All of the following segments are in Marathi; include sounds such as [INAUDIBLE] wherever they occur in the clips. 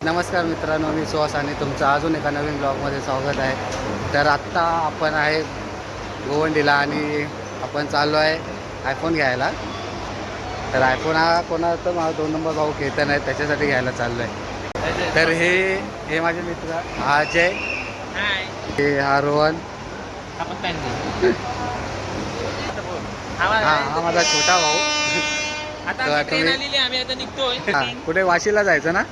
नमस्कार मित्रांनो मी सुहास आणि तुमचं अजून एका नवीन ब्लॉगमध्ये स्वागत आहे. तर आत्ता आपण आहे गोवंडीला आणि आपण चाललो आहे आयफोन घ्यायला. तर आयफोन हा कोणाचा माझा दोन नंबर भाऊ केतन आहे त्याच्यासाठी घ्यायला चाललो आहे तर हे हे माझे मित्र हा अजय हे हा रोहन. हा हा माझा छोटा भाऊ. आता कुठे वाशीला जायचं ना?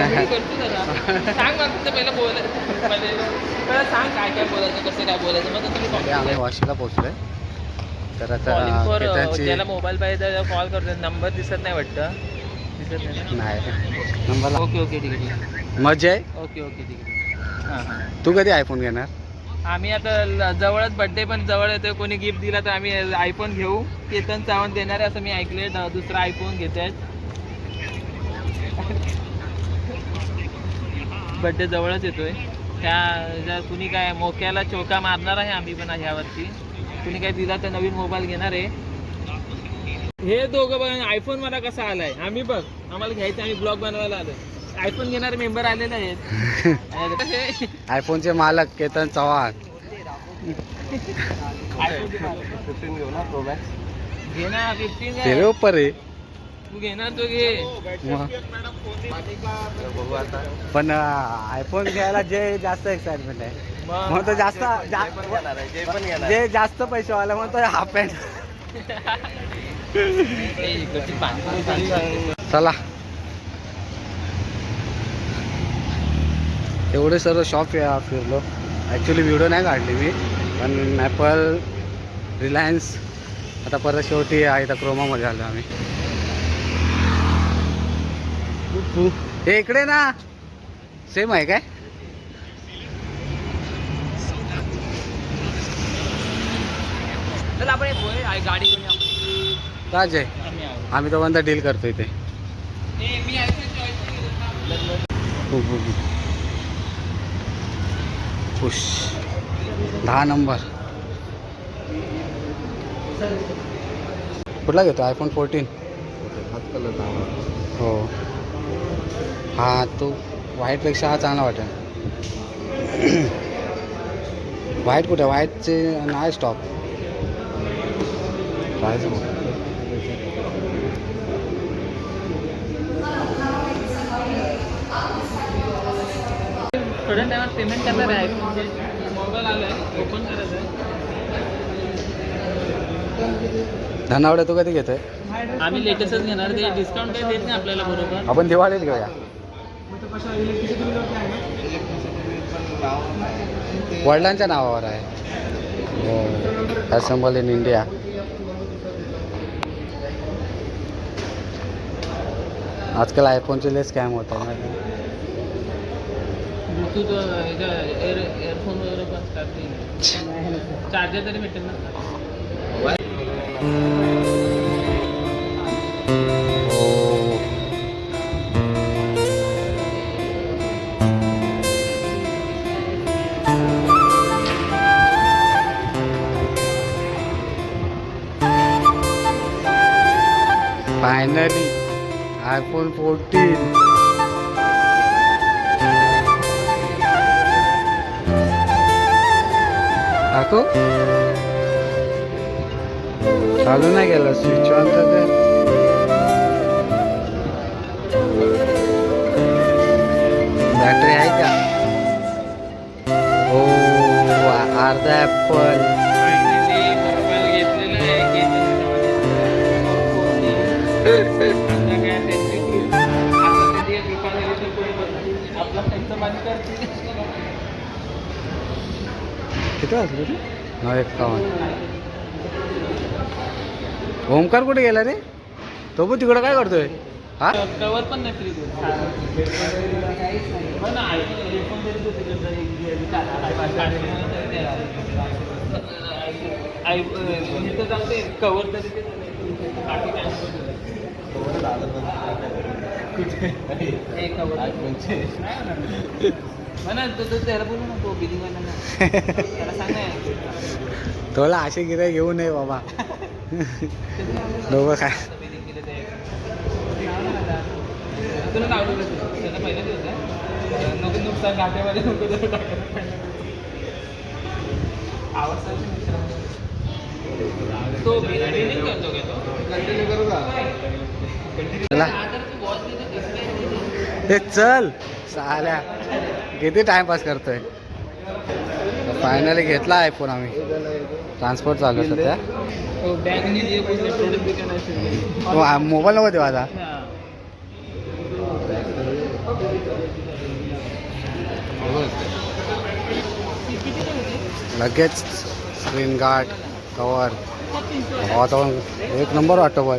जरा [LAUGHS] सांग मला फक्त पहिलं बोल. पहिले पहिलं सांग काय काय बोलायचं कसं काय बोलायचं मग तुम्ही आम्ही वाशीला पोहोचलोय. तर आता ज्याला मोबाईल पाहिजे त्याला कॉल करतो नंबर दिसत नाही वाटतं. दिसत नाही नंबर ओके ओके ठीक आहे आहे. मजा आहे? ओके ओके ठीक आहे. तू कधी आयफोन घेणार? आम्ही आता जवळच बड्डे पण जवळ येतोय. कोणी गिफ्ट दिला तर आम्ही आयफोन घेऊ. केतन सावंत देणार आहे असं मी ऐकलंय. द- दुसरा आयफोन घेत आहेत बड्डे जवळच येतोय. त्या ज्या कुणी काय मोक्याला चोका मारणार आहे आम्ही पण ह्यावरती. कुणी काय दिला तर नवीन मोबाईल घेणार आहे. हे दोघं बघा आयफोन मला कसा आलाय? आम्ही बघ आम्हाला घ्यायचं आम्ही ब्लॉग बनवायला आलो आयफोन घेणारे मेंबर आलेले आहेत. [LAUGHS] हे- आयफोनचे मालक केतन चव्हाण. [LAUGHS] घे ना फिफ्टीन ऊपर आहे तू घेणार तो घे. पण आयफोन घ्यायला जे जास्त एक्साइटमेंट आहे. मग तो जास्त जा- जे जास्त पैसे वाला मग तो हाफ पॅन्ट चालू. एवढे सर्व शॉप फिरलो. ॲक्च्युली व्हिडिओ नाही काढली मी पण ॲपल रिलायन्स आता परत शेवटी आहे इथं क्रोमामध्ये आलो आम्ही. हे इकडे ना. सेम आहे काय? चल आपण एक होय, आहे, गाडी घेऊन या. राज आहे. आम्ही दोघांचा डील करतो इथे. ए, मी iPhone choice केलं. खूप खूप खुश दहा नंबर. कुठला घेतो? आयफोन फोर्टीन हा तो व्हाईटपेक्षा हा चांगला वाटेल. व्हाईट कुठे? व्हाईटचे नाही स्टॉक पेमेंट करणार आहे. ओपन करायचं आहे. धनावड्या तू कधी घेतोय? आम्ही लेटेस्टच घेणार. ते डिस्काउंट काही देत नाही आपल्याला बरोबर. आपण दिवाळीत घेऊया. वडिलांच्या नावावर आहे. हो असेंबल इन इंडिया आजकाल आयफोनचे लय स्कॅम होत आहे ब्लूटूथ एअरफोन वगैरे चार्जर तरी भेटेल ना. फायनली आयफोन फोर्टीन दाखव चालू नाही गेलं स्विच ऑन तर ते बॅटरी आहे का हो अर्धा ॲपल किती वाजले रे नऊ एक्कावन्न ओमकार कुठे गेला रे तो पण तिकडं काय करतोय हा कवर पण नाही कवर तरी [LAUGHS] तुला असे गिरे घेऊ नये बाबा. दोघं काय ते करतो चला. ते चल. साल्या किती टाइमपास करतोय? फायनली घेतला आयफोन आम्ही. ट्रान्सपोर्ट चालू सध्या. हो, मोबाईल नको देऊ आता. लगेच स्क्रीन गार्ड कवर वातावरण एक नंबर वाटतो बघ.